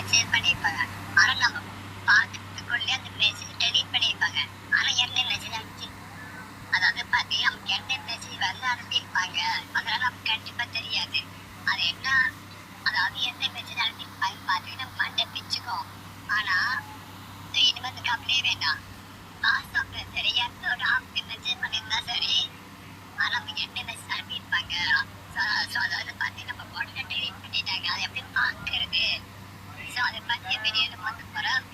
Message பண்ணியிருப்பாங்க ஆனால் நம்ம பார்க்கறதுக்குள்ளே அந்த மெசேஜ் டெலீட் பண்ணியிருப்பாங்க ஆனா என்ன மெசேஜ் அனுப்பிச்சு அதாவது பார்த்து நமக்கு என்ன மெசேஜ் வந்து அனுப்பியிருப்பாங்க. அதனால் நமக்கு கண்டிப்பா தெரியாது. அது என்ன அதாவது எந்த மெசேஜ் அனுப்பியிருப்பாங்க பார்த்து நம்ம மண்டை பிச்சுக்கும் ஆனா இனிமேல் இனிமே அந்த கவலையே வேண்டாம் வாட்ஸ்அப்ல சரி எந்த ஒரு ஆப்க்கு மெசேஜ் பண்ணியிருந்தா சரி ஆனா நமக்கு என்ன மெசேஜ் அனுப்பியிருப்பாங்க ஸோ அதாவது பார்த்து நம்ம உடனே டெலிட் பண்ணிட்டாங்க அதை எப்படி பார்க்கறது ஸோ அதை பற்றி வீடியோ பார்க்க போகிறோம்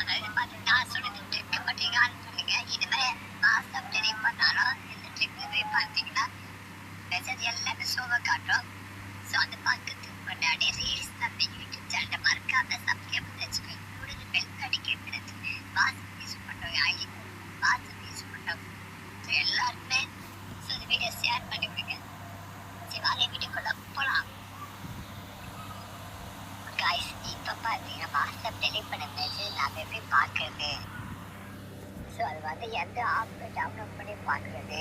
அதாவது பார்த்து நான் சொல்றது ட்ரிக் மட்டும் ஆன் பண்ணுங்க இனிமே வாட்ஸ்அப் டெலிட் பண்ணாலும் இந்த ட்ரிக்ல போய் பார்த்தீங்கன்னா மெசேஜ் எல்லாமே சோவை காட்டும் ஸோ அதை பார்க்கறதுக்கு முன்னாடி ரீல்ஸ் நம்ம யூடியூப் சேனலை மறக்காம சப்ஸ்கிரைப் பண்ணி வச்சுக்கோங்க. கூடது பெல் அடிக்கிறது வாட்ஸ்அப் யூஸ் பண்ணுறோம் ஐ வாட்ஸ்அப் யூஸ் பண்ணுறோம் ஸோ எல்லாருமே ஸோ இந்த வீடியோ ஷேர் பண்ணி விடுங்க. சரி வாங்க வீடியோக்குள்ள போகலாம் காய்ஸ் இப்போ பார்த்தீங்கன்னா வாட்ஸ்அப் டெலிட் பண்ண மெசேஜ் நான் எப்படி பார்க்கறது ஸோ அது வந்து எந்த ஆப்பில் டவுன்லோட் பண்ணி பார்க்கறது?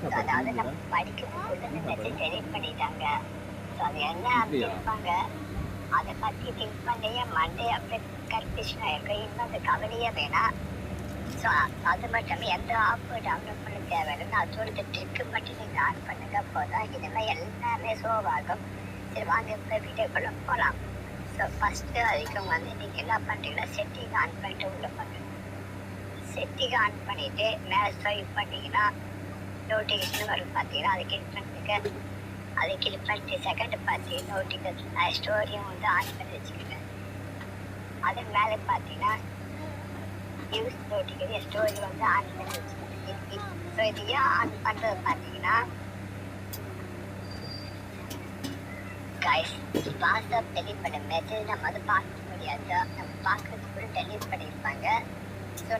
So, அதாவது நம்ம இந்த மெசேஜ் டெலிட் பண்ணிட்டாங்க. ஸோ அது என்ன அப்படின்பாங்க அதை பற்றி திங்க் பண்ணியே மண்டே அப்படியே கன்ஃபியூஷன் ஆயிருக்கும் இன்னும் அந்த கவலையே வேணாம். ஸோ அது மட்டும் எந்த ஆப் டவுன்லோட் பண்ண தேவையில்லை நான் சொல்லிட்டு ட்ரிக்கு மட்டும் நீங்கள் ஆன் பண்ணுங்க. போதும். இனிமேல் எல்லாமே சோவ் ஆகும். சரி வாங்க இப்போ வீடியோக்குள்ளே போகலாம் ஸோ ஃபஸ்ட்டு அதுக்கும் வந்து நீங்கள் என்ன பண்ணுறீங்கன்னா செட்டிங் ஆன் பண்ணிட்டு உள்ள பண்ணுங்க செட்டிங் ஆன் பண்ணிவிட்டு மேலே ஸ்வைப் பண்ணிங்கன்னா நோட்டிஃபிகேஷன் வரும் பார்த்தீங்கன்னா அதை கிளிக் பண்ணிட்டுங்க அதை கிளிக் பண்ணிட்டு செகண்ட் பார்த்து நோட்டிஃபிகேஷன் ஸ்டோரியும் வந்து ஆன் பண்ணி வச்சுக்கோங்க. அது மேலே பார்த்தீங்கன்னா நியூஸ் நோட்டிஃபிகேஷன் ஸ்டோரி வந்து ஆன் பண்ணி வச்சுக்கோங்க. ஸோ இது ஏன் ஆன் பண்ணுறது பார்த்தீங்கன்னா கைஸ் வாட்ஸ்அப் டெலிட் பண்ண மெசேஜ் நம்ம வந்து பார்க்க முடியாது. நம்ம பார்க்கறதுக்குள்ள டெலிட் பண்ணியிருப்பாங்க.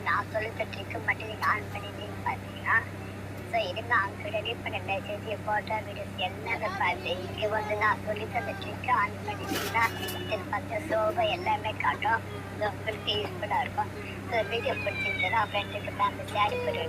நான் சொல்லித்த ட்ரிக்கு மட்டும் நீங்கள் ஆன் பண்ணிட்டீங்க பார்த்தீங்கன்னா ஸோ இனிமேல் அங்கே டெலிட் பண்ண மெசேஜ் ஃபோட்டோ வீடியோஸ் எல்லாமே பார்த்து இங்கே வந்து நான் சொல்லித்த அந்த ட்ரிக்கை ஆன் பண்ணிட்டீங்கன்னா இது பார்த்து சோபா எல்லாமே காட்டும். ஸோ உங்களுக்கு யூஸ்ஃபுல்லாக இருக்கும். ஸோ வீடியோ பிடிச்சிருந்ததுன்னா ஃப்ரெண்ட்ஸுக்கு ஃபேமிலி ஷேர் பண்ணுங்க